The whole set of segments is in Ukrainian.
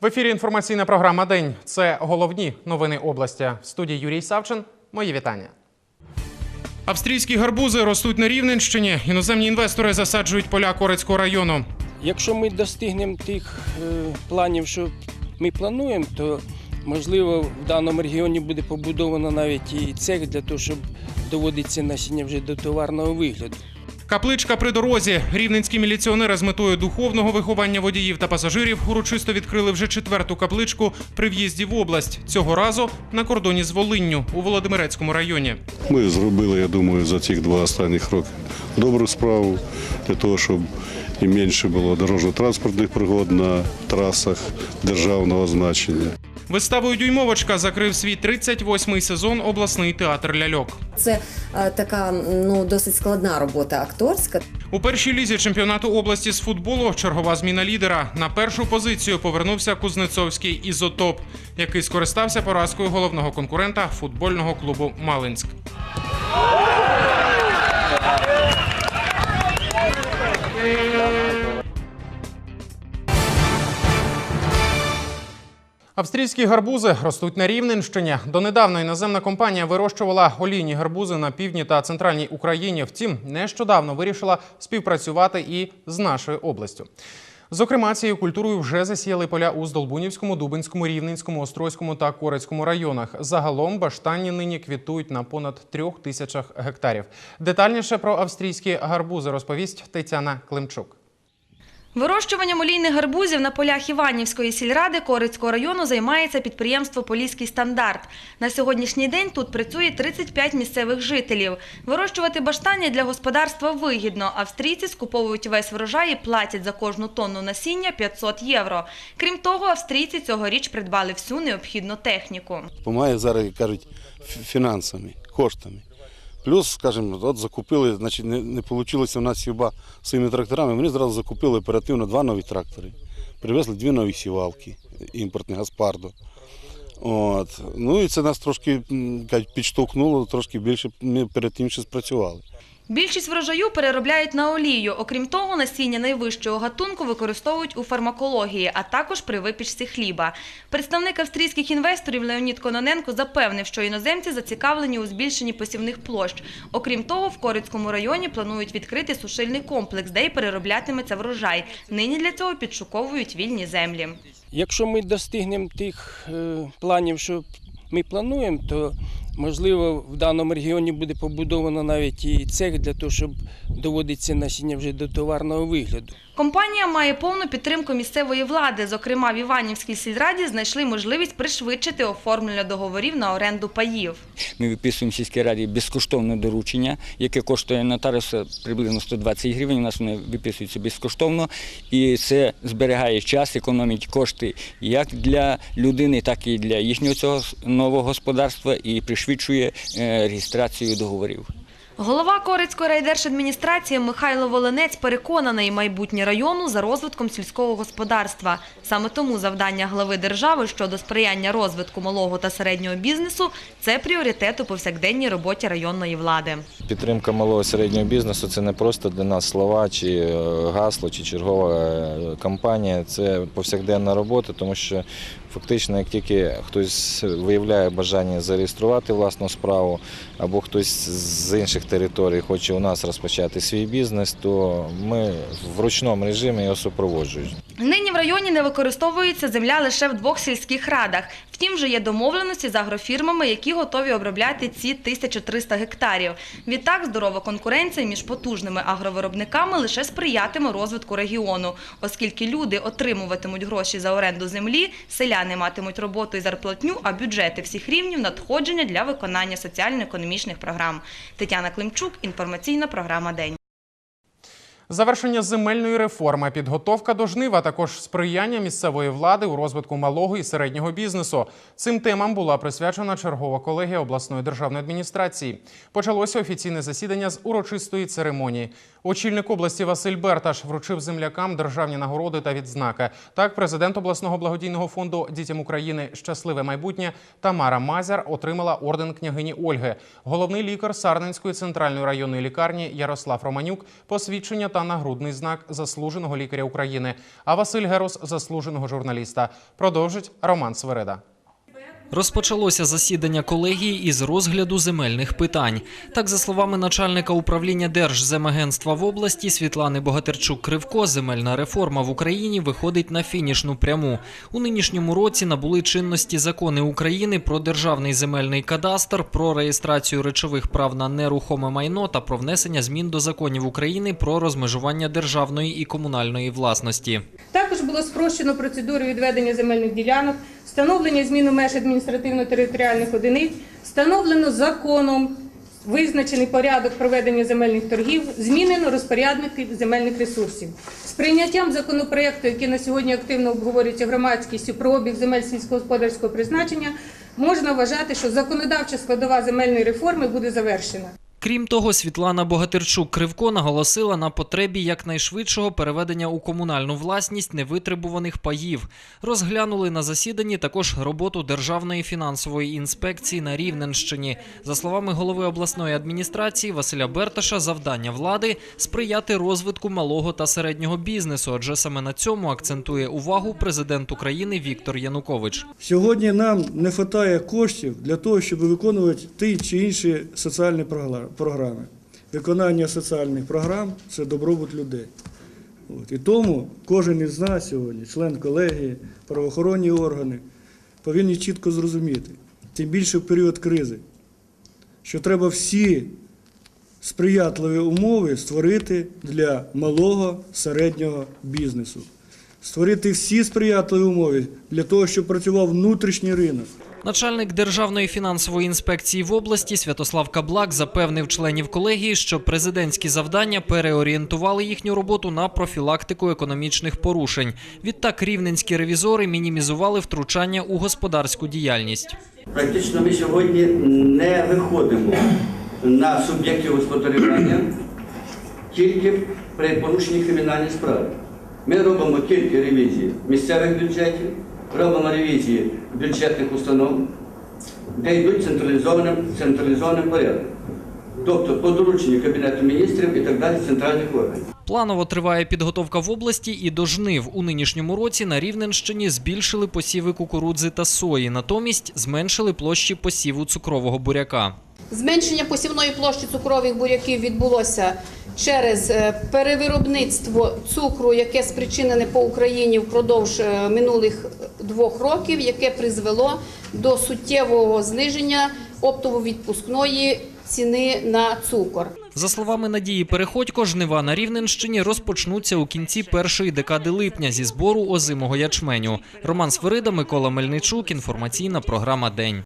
В ефірі інформаційна програма День. Це головні новини області. В студії Юрій Савчин. Мої вітання. Австрійські гарбузи ростуть на Рівненщині. Іноземні інвестори засаджують поля Корецького району. Якщо ми достигнемо тих е, планів, що ми плануємо, то можливо в даному регіоні буде побудовано навіть і цех для того, щоб доводити це насіння вже до товарного вигляду. Капличка при дорозі. Рівненські міліціонери з метою духовного виховання водіїв та пасажирів урочисто відкрили вже четверту капличку при в'їзді в область. Цього разу на кордоні з Волинню у Володимирецькому районі. Ми зробили, я думаю, за ці два останніх роки добру справу для того, щоб і менше було дорожньо-транспортних пригод на трасах державного значення. Виставою Дюймовочка закрив свій 38-й сезон обласний театр ляльок. Це е, така ну досить складна робота акторська. У першій лізі чемпіонату області з футболу чергова зміна лідера. На першу позицію повернувся Кузнецовський ізотоп, який скористався поразкою головного конкурента футбольного клубу Малинськ. Австрійські гарбузи ростуть на Рівненщині. Донедавна іноземна компанія вирощувала олійні гарбузи на півдні та центральній Україні. Втім, нещодавно вирішила співпрацювати і з нашою областю. Зокрема, цією культурою вже засіяли поля у Здолбунівському, Дубинському, Рівненському, Острозькому та Корецькому районах. Загалом баштанні нині квітують на понад трьох тисячах гектарів. Детальніше про австрійські гарбузи розповість Тетяна Климчук. Вирощуванням олійних гарбузів на полях Іванівської сільради Корицького району займається підприємство Поліський стандарт. На сьогоднішній день тут працює 35 місцевих жителів. Вирощувати баштані для господарства вигідно. Австрійці скуповують весь врожай і платять за кожну тонну насіння 500 євро. Крім того, австрійці цьогоріч придбали всю необхідну техніку. допомагає зараз, кажуть, фінансами, коштами. Плюс, скажімо, от закупили, значить, не, не вийшло в нас хіба своїми тракторами. Вони зразу закупили оперативно два нові трактори, привезли дві нові сівалки, імпортні Гаспардо. От. Ну і це нас трошки підштовхнуло, трошки більше ми перед тим що спрацювали. Більшість врожаю переробляють на олію. Окрім того, насіння найвищого гатунку використовують у фармакології, а також при випічці хліба. Представник австрійських інвесторів Леонід Кононенко запевнив, що іноземці зацікавлені у збільшенні посівних площ. Окрім того, в Корицькому районі планують відкрити сушильний комплекс, де й перероблятиметься врожай. Нині для цього підшуковують вільні землі. Якщо ми достигнемо тих е, планів, що ми плануємо, то можливо в даному регіоні буде побудовано навіть і цех для того, щоб доводити це насіння вже до товарного вигляду. Компанія має повну підтримку місцевої влади. Зокрема, в Іванівській сільраді знайшли можливість пришвидшити оформлення договорів на оренду паїв. Ми виписуємо в сільській раді безкоштовне доручення, яке коштує нотаріуса приблизно 120 гривень. У нас вони виписуються безкоштовно, і це зберігає час, економить кошти як для людини, так і для їхнього цього нового господарства і пришвидшує е, реєстрацію договорів. Голова Корицької райдержадміністрації Михайло Волинець переконаний майбутнє району за розвитком сільського господарства. Саме тому завдання глави держави щодо сприяння розвитку малого та середнього бізнесу – це пріоритет у повсякденній роботі районної влади. Підтримка малого і середнього бізнесу це не просто для нас слова чи е, гасло, чи чергова е, кампанія. Це повсякденна робота, тому що фактично, як тільки хтось виявляє бажання зареєструвати власну справу, або хтось з інших територій хоче у нас розпочати свій бізнес, то ми в ручному режимі його супроводжуємо. Нині в районі не використовується земля лише в двох сільських радах. Втім, вже є домовленості з агрофірмами, які готові обробляти ці 1300 гектарів. Відтак, здорова конкуренція між потужними агровиробниками лише сприятиме розвитку регіону, оскільки люди отримуватимуть гроші за оренду землі, селяни матимуть роботу і зарплатню, а бюджети всіх рівнів надходження для виконання соціально-економічних програм. Тетяна Климчук, інформаційна програма День. Завершення земельної реформи, підготовка до жнива, також сприяння місцевої влади у розвитку малого і середнього бізнесу. Цим темам була присвячена чергова колегія обласної державної адміністрації. Почалося офіційне засідання з урочистої церемонії. Очільник області Василь Берташ вручив землякам державні нагороди та відзнаки. Так, президент обласного благодійного фонду Дітям України Щасливе майбутнє Тамара Мазяр отримала орден княгині Ольги. Головний лікар Сарненської центральної районної лікарні Ярослав Романюк посвідчення та нагрудний знак заслуженого лікаря України. А Василь Герос заслуженого журналіста. Продовжить Роман Свереда. Розпочалося засідання колегії із розгляду земельних питань. Так, за словами начальника управління Держземагентства в області Світлани Богатирчук-Кривко, земельна реформа в Україні виходить на фінішну пряму. У нинішньому році набули чинності закони України про державний земельний кадастр, про реєстрацію речових прав на нерухоме майно та про внесення змін до законів України про розмежування державної і комунальної власності. Також було спрощено процедуру відведення земельних ділянок, встановлення зміну меж адміністративно-територіальних одиниць, встановлено законом визначений порядок проведення земельних торгів, змінено розпорядників земельних ресурсів. З прийняттям законопроекту, який на сьогодні активно обговорюється громадськістю про обіг земель сільськогосподарського призначення, можна вважати, що законодавча складова земельної реформи буде завершена. Крім того, Світлана Богатирчук-Кривко наголосила на потребі якнайшвидшого переведення у комунальну власність невитребуваних паїв. Розглянули на засіданні також роботу Державної фінансової інспекції на Рівненщині. За словами голови обласної адміністрації Василя Берташа, завдання влади сприяти розвитку малого та середнього бізнесу, адже саме на цьому акцентує увагу президент України Віктор Янукович. Сьогодні нам не вистачає коштів для того, щоб виконувати ті чи інші соціальні прогла- програми. Виконання соціальних програм це добробут людей. От. І тому кожен із нас сьогодні, член колегії, правоохоронні органи, повинні чітко зрозуміти, тим більше в період кризи, що треба всі сприятливі умови створити для малого середнього бізнесу. Створити всі сприятливі умови для того, щоб працював внутрішній ринок. Начальник Державної фінансової інспекції в області Святослав Каблак запевнив членів колегії, що президентські завдання переорієнтували їхню роботу на профілактику економічних порушень. Відтак рівненські ревізори мінімізували втручання у господарську діяльність. Практично ми сьогодні не виходимо на суб'єктів господарювання тільки при порушенні кримінальної справи. Ми робимо тільки ревізії місцевих бюджетів, робимо ревізії бюджетних установ, де йдуть централізованим, порядком. Тобто по дорученню Кабінету міністрів і так далі центральних органів. Планово триває підготовка в області і до жнив. У нинішньому році на Рівненщині збільшили посіви кукурудзи та сої, натомість зменшили площі посіву цукрового буряка. Зменшення посівної площі цукрових буряків відбулося через е, перевиробництво цукру, яке спричинене по Україні впродовж е, минулих двох років, яке призвело до суттєвого зниження оптово-відпускної ціни на цукор. За словами Надії Переходько, жнива на Рівненщині розпочнуться у кінці першої декади липня зі збору озимого ячменю. Роман Сверида, Микола Мельничук. Інформаційна програма День.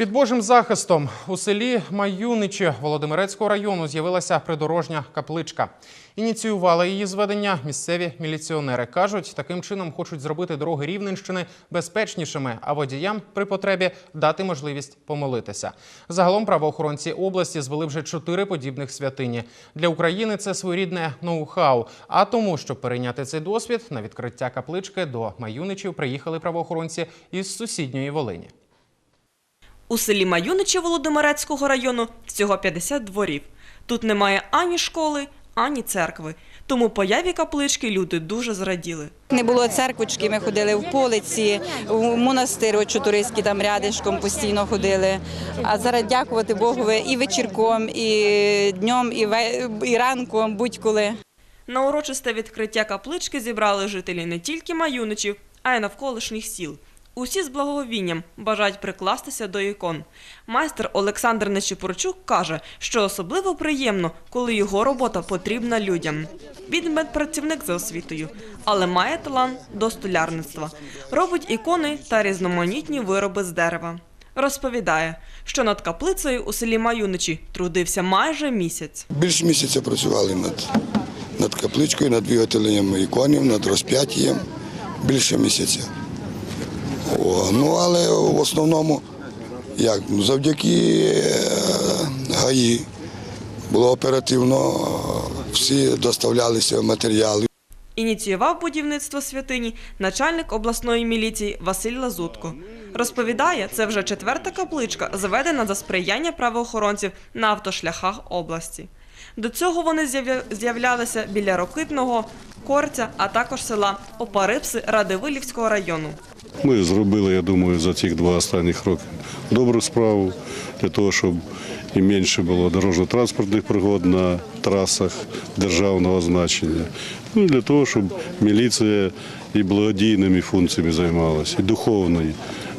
Під Божим захистом у селі Маюничі Володимирецького району з'явилася придорожня капличка. Ініціювали її зведення місцеві міліціонери. Кажуть, таким чином хочуть зробити дороги Рівненщини безпечнішими, а водіям при потребі дати можливість помолитися. Загалом правоохоронці області звели вже чотири подібних святині. Для України це своєрідне ноу-хау. А тому, щоб перейняти цей досвід, на відкриття каплички до Маюничів приїхали правоохоронці із сусідньої Волині. У селі Маюничі Володимирецького району всього 50 дворів. Тут немає ані школи, ані церкви. Тому появі каплички люди дуже зраділи. Не було церквочки, ми ходили в полиці, в монастир Очотуриський, там рядишком постійно ходили. А зараз дякувати Богові і вечірком, і днем, і, і ранком, будь-коли. На урочисте відкриття каплички зібрали жителі не тільки Маюничів, а й навколишніх сіл. Усі з благоговінням бажають прикластися до ікон. Майстер Олександр Нечипорчук каже, що особливо приємно, коли його робота потрібна людям. Він медпрацівник за освітою, але має талант до столярництва. Робить ікони та різноманітні вироби з дерева. Розповідає, що над каплицею у селі Маюничі трудився майже місяць. Більше місяця працювали над, над капличкою, над виготовленням іконів, над розп'яттям. Більше місяця. Ну, але в основному, як, завдяки е, ГАІ було оперативно всі доставлялися матеріали. Ініціював будівництво святині начальник обласної міліції Василь Лазутко. Розповідає, це вже четверта капличка, заведена за сприяння правоохоронців на автошляхах області. До цього вони з'являлися біля Рокитного, Корця, а також села Опарипси Радивилівського району. Ми зробили, я думаю, за ці два останніх роки добру справу для того, щоб і менше було дорожньо-транспортних пригод на трасах державного значення. Ну для того, щоб міліція і благодійними функціями займалася, і духовною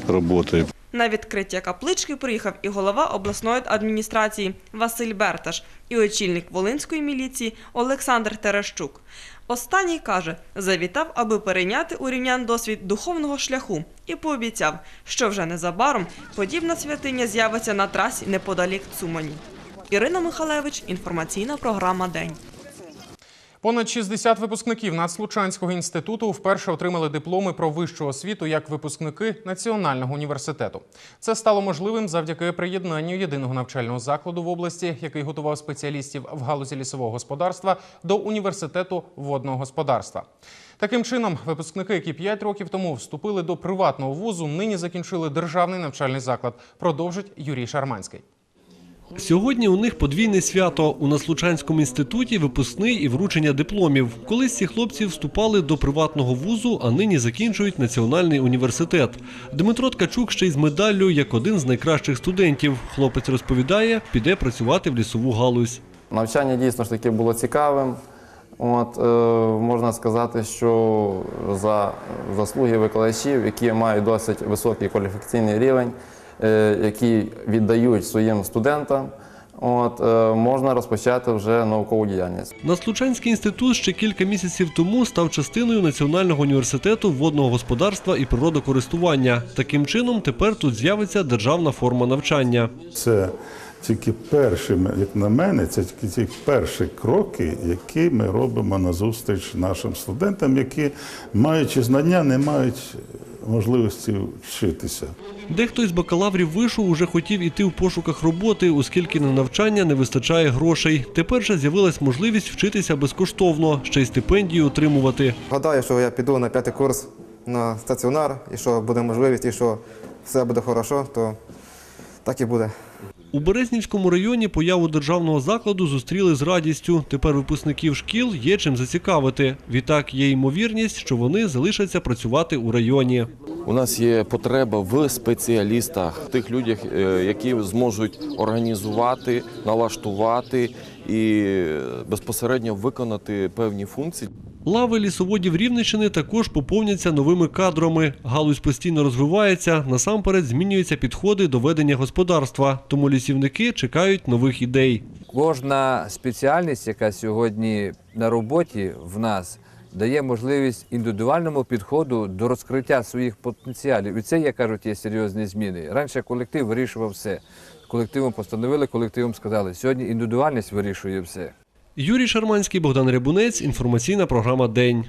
роботою. На відкриття каплички приїхав і голова обласної адміністрації Василь Берташ, і очільник Волинської міліції Олександр Терещук. Останній каже, завітав, аби перейняти у рівнян досвід духовного шляху і пообіцяв, що вже незабаром подібна святиня з'явиться на трасі неподалік Цумані. Ірина Михалевич, інформаційна програма День. Понад 60 випускників Нацлучанського інституту вперше отримали дипломи про вищу освіту як випускники Національного університету. Це стало можливим завдяки приєднанню єдиного навчального закладу в області, який готував спеціалістів в галузі лісового господарства до університету водного господарства. Таким чином, випускники, які 5 років тому вступили до приватного вузу, нині закінчили державний навчальний заклад. Продовжить Юрій Шарманський. Сьогодні у них подвійне свято у Наслучанському інституті випускний і вручення дипломів. Колись ці хлопці вступали до приватного вузу, а нині закінчують національний університет. Дмитро Ткачук ще й з медаллю як один з найкращих студентів. Хлопець розповідає, піде працювати в лісову галузь. Навчання дійсно ж таки було цікавим. От, е, можна сказати, що за заслуги викладачів, які мають досить високий кваліфікаційний рівень, які віддають своїм студентам, от, е, можна розпочати вже наукову діяльність. Наслучанський інститут ще кілька місяців тому став частиною Національного університету водного господарства і природокористування. Таким чином, тепер тут з'явиться державна форма навчання. Це тільки перші, як на мене, це тільки ті перші кроки, які ми робимо назустріч нашим студентам, які, маючи знання, не мають можливості вчитися. Дехто із бакалаврів вишу уже хотів іти в пошуках роботи, оскільки на навчання не вистачає грошей. Тепер же з'явилась можливість вчитися безкоштовно, ще й стипендію отримувати. Гадаю, що я піду на п'ятий курс на стаціонар, і що буде можливість, і що все буде хорошо, то так і буде. У Березнівському районі появу державного закладу зустріли з радістю. Тепер випускників шкіл є чим зацікавити. Відтак є ймовірність, що вони залишаться працювати у районі. У нас є потреба в спеціалістах, тих людях, е, які зможуть організувати, налаштувати і безпосередньо виконати певні функції. Лави лісоводів Рівненщини також поповняться новими кадрами. Галузь постійно розвивається, насамперед змінюються підходи до ведення господарства, тому лісівники чекають нових ідей. Кожна спеціальність, яка сьогодні на роботі в нас, дає можливість індивідуальному підходу до розкриття своїх потенціалів. І це, як кажуть, є серйозні зміни. Раніше колектив вирішував все. Колективом постановили, колективом сказали. Сьогодні індивідуальність вирішує все. Юрій Шарманський, Богдан Рябунець. Інформаційна програма День.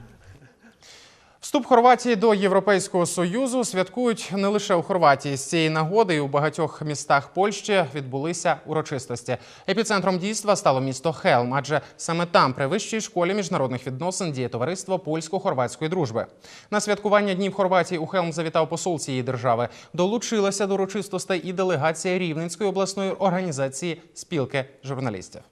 Вступ Хорватії до Європейського союзу святкують не лише у Хорватії. З цієї нагоди у багатьох містах Польщі відбулися урочистості. Епіцентром дійства стало місто Хелм, адже саме там, при вищій школі міжнародних відносин, діє товариство польсько-хорватської дружби. На святкування днів Хорватії у Хелм завітав посол цієї держави. Долучилася до урочистостей і делегація Рівненської обласної організації спілки журналістів.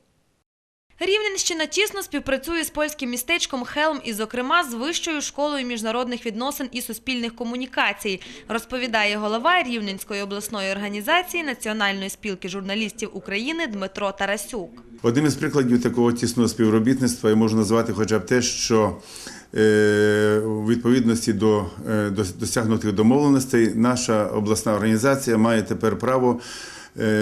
Рівненщина тісно співпрацює з польським містечком Хелм і, зокрема, з Вищою школою міжнародних відносин і суспільних комунікацій, розповідає голова Рівненської обласної організації Національної спілки журналістів України Дмитро Тарасюк. Одним із прикладів такого тісного співробітництва я можу назвати хоча б те, що е, у відповідності до е, досягнутих домовленостей наша обласна організація має тепер право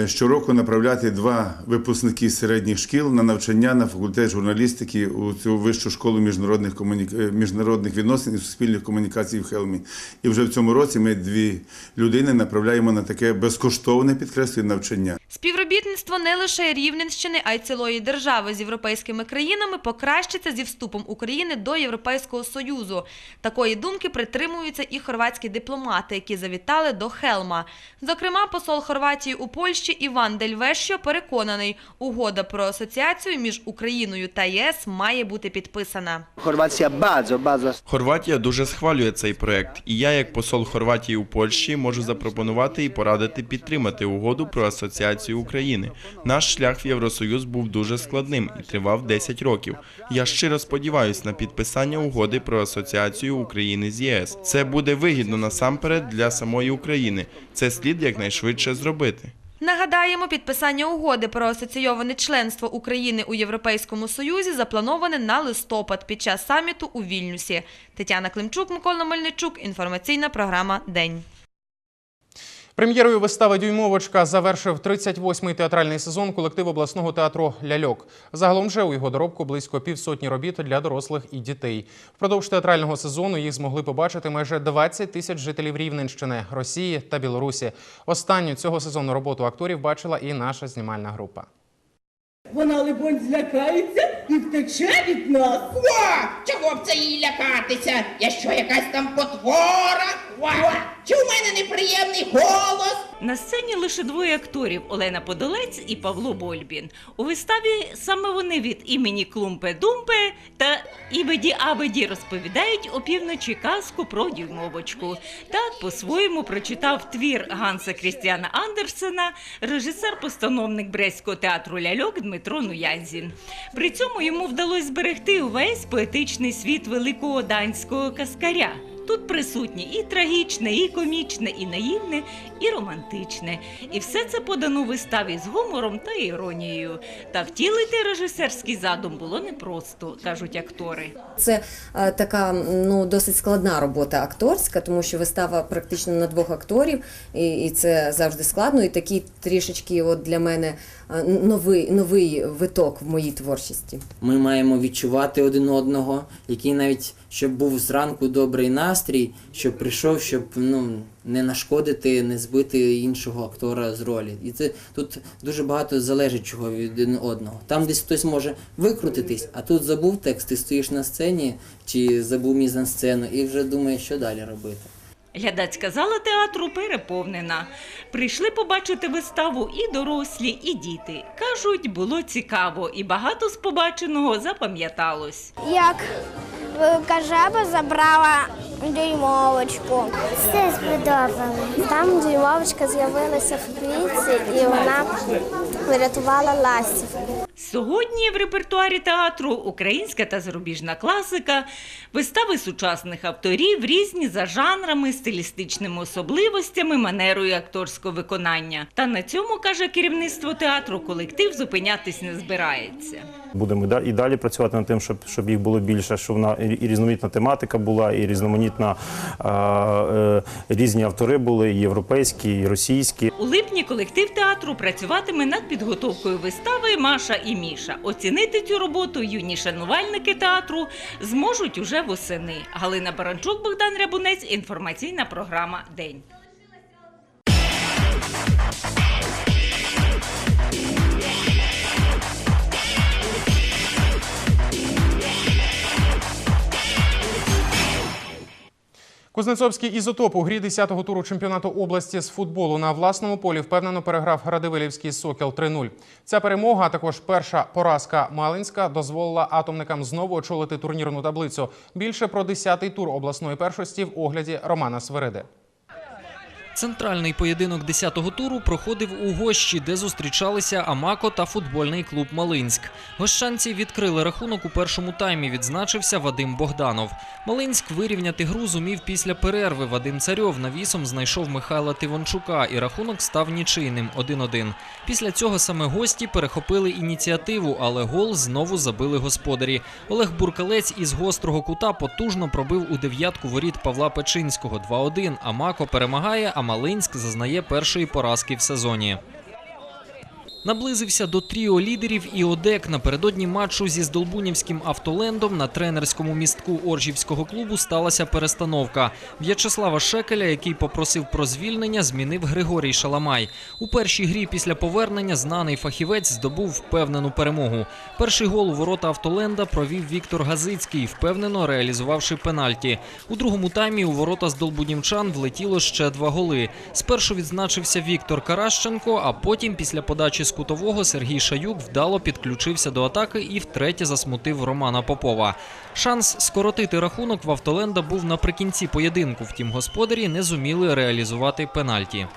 щороку направляти два випускники середніх шкіл на навчання на факультет журналістики у цю вищу школу міжнародних комуні... е, міжнародних відносин і суспільних комунікацій в Хелмі. І вже в цьому році ми дві людини направляємо на таке безкоштовне підкреслюю навчання. Співробітництво не лише Рівненщини, а й цілої держави з європейськими країнами покращиться зі вступом України до Європейського Союзу. Такої думки притримуються і хорватські дипломати, які завітали до Хелма. Зокрема, посол Хорватії у Польщі Іван Дельвешьо переконаний, угода про асоціацію між Україною та ЄС має бути підписана. Хорватія базо, базо. Хорватія дуже схвалює цей проект, і я, як посол Хорватії у Польщі, можу запропонувати і порадити підтримати угоду про асоціацію України. Наш шлях в Євросоюз був дуже складним і тривав 10 років. Я щиро сподіваюся на підписання угоди про асоціацію України з ЄС. Це буде вигідно насамперед для самої України. Це слід якнайшвидше зробити. Нагадаємо, підписання угоди про асоційоване членство України у Європейському Союзі заплановане на листопад під час саміту у Вільнюсі. Тетяна Климчук, Микола Мельничук. Інформаційна програма День. Прем'єрою вистави Дюймовочка завершив 38-й театральний сезон колектив обласного театру Ляльок. Загалом вже у його доробку близько півсотні робіт для дорослих і дітей. Впродовж театрального сезону їх змогли побачити майже 20 тисяч жителів Рівненщини, Росії та Білорусі. Останню цього сезону роботу акторів бачила і наша знімальна група. Вона, либонь, злякається і втече від нас. О, чого б це їй лякатися? Я що, якась там потвора? О, чи у мене неприємний голос? На сцені лише двоє акторів Олена Подолець і Павло Больбін. У виставі саме вони від імені Клумпе Думпе та Ібеді Абеді розповідають опівночі казку про дюймовочку. Так по-своєму прочитав твір Ганса Крістіана Андерсена, режисер-постановник Брестського театру ляльок Дмитро Нуязін. При цьому йому вдалося зберегти увесь поетичний світ великого данського каскаря. Тут присутні і трагічне, і комічне, і наївне, і романтичне. І все це подано виставі з гумором та іронією. Та втілити режисерський задум було непросто, кажуть актори. Це е, така ну досить складна робота акторська, тому що вистава практично на двох акторів, і, і це завжди складно. І такий трішечки, от для мене новий новий виток в моїй творчості. Ми маємо відчувати один одного, який навіть щоб був зранку добрий настрій, щоб прийшов, щоб ну не нашкодити, не збити іншого актора з ролі. І це тут дуже багато залежить чого від один одного. Там десь хтось може викрутитись, а тут забув текст, ти стоїш на сцені чи забув мізансцену і вже думаєш, що далі робити. Глядацька зала театру переповнена. Прийшли побачити виставу і дорослі, і діти. Кажуть, було цікаво, і багато з побаченого запам'яталось. Як велика жаба забрала дюймовочку. Все сподобалось. Там дюймовочка з'явилася в квітці і вона врятувала ластівку. Сьогодні в репертуарі театру українська та зарубіжна класика, вистави сучасних авторів, різні за жанрами, стилістичними особливостями, манерою акторського виконання. Та на цьому каже керівництво театру, колектив зупинятись не збирається. Будемо і і далі працювати над тим, щоб, щоб їх було більше, щоб вона і і різноманітна тематика була, і різноманітна а, е, різні автори були, європейські, і російські. У липні колектив театру працюватиме над підготовкою вистави Маша і Міша. Оцінити цю роботу юні шанувальники театру зможуть уже восени. Галина Баранчук, Богдан Рябунець. Інформаційна програма День. Кузнецовський ізотоп у грі 10-го туру чемпіонату області з футболу на власному полі впевнено переграв Радивилівський Сокіл 3-0. Ця перемога, а також перша поразка Малинська, дозволила атомникам знову очолити турнірну таблицю. Більше про 10-й тур обласної першості в огляді Романа Свериди. Центральний поєдинок 10-го туру проходив у Гощі, де зустрічалися Амако та футбольний клуб Малинськ. Гощанці відкрили рахунок у першому таймі. Відзначився Вадим Богданов. Малинськ вирівняти гру зумів після перерви. Вадим Царьов навісом знайшов Михайла Тивончука, і рахунок став нічийним 1-1. Після цього саме гості перехопили ініціативу, але гол знову забили господарі. Олег Буркалець із гострого кута потужно пробив у дев'ятку воріт Павла Печинського 2-1. Амако перемагає, а Малинськ зазнає першої поразки в сезоні. Наблизився до тріо лідерів і ОДЕК напередодні матчу зі Здолбунівським автолендом на тренерському містку Оржівського клубу сталася перестановка. В'ячеслава Шекеля, який попросив про звільнення, змінив Григорій Шаламай. У першій грі після повернення знаний фахівець здобув впевнену перемогу. Перший гол у ворота автоленда провів Віктор Газицький, впевнено реалізувавши пенальті. У другому таймі у ворота здолбунівчан влетіло ще два голи. Спершу відзначився Віктор Каращенко, а потім, після подачі з кутового, Сергій Шаюк вдало підключився до атаки і втретє засмутив Романа Попова. Шанс скоротити рахунок в автоленда був наприкінці поєдинку. Втім, господарі не зуміли реалізувати пенальті.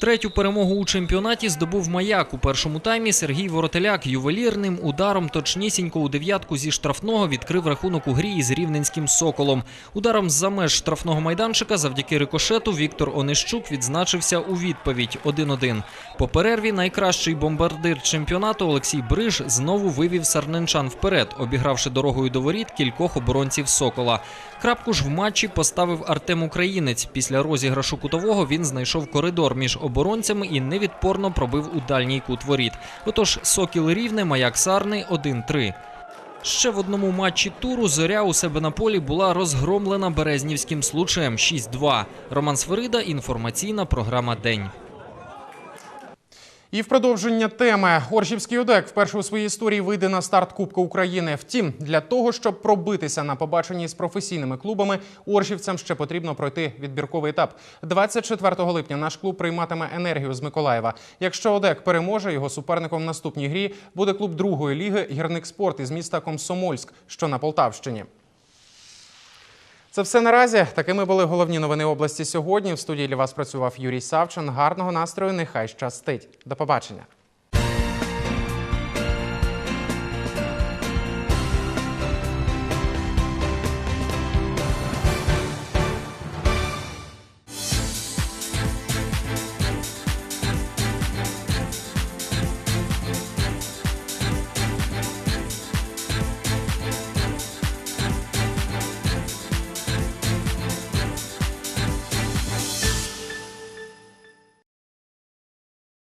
Третю перемогу у чемпіонаті здобув маяк у першому таймі. Сергій Воротеляк ювелірним ударом точнісінько у дев'ятку зі штрафного відкрив рахунок у грі із рівненським соколом. Ударом з-за меж штрафного майданчика завдяки рикошету Віктор Онищук відзначився у відповідь 1-1. По перерві найкращий бомбардир чемпіонату Олексій Бриж знову вивів сарненчан вперед, обігравши дорогою до воріт кількох оборонців сокола. Крапку ж в матчі поставив Артем Українець. Після розіграшу кутового він знайшов коридор між оборонцями і невідпорно пробив у дальній кут воріт. Отож, Сокіл Рівне, Маяк Сарни 1-3. Ще в одному матчі туру зоря у себе на полі була розгромлена березнівським случаєм 6-2. Роман Сверида, інформаційна програма День. І в продовження теми Оршівський ОДЕК вперше у своїй історії вийде на старт Кубка України. Втім, для того, щоб пробитися на побаченні з професійними клубами, оршівцям ще потрібно пройти відбірковий етап. 24 липня наш клуб прийматиме енергію з Миколаєва. Якщо ОДЕК переможе, його суперником в наступній грі буде клуб другої ліги Гірник Спорт із міста Комсомольськ, що на Полтавщині. Це все наразі. Такими були головні новини області сьогодні. В студії для вас працював Юрій Савчин. Гарного настрою. Нехай щастить. До побачення.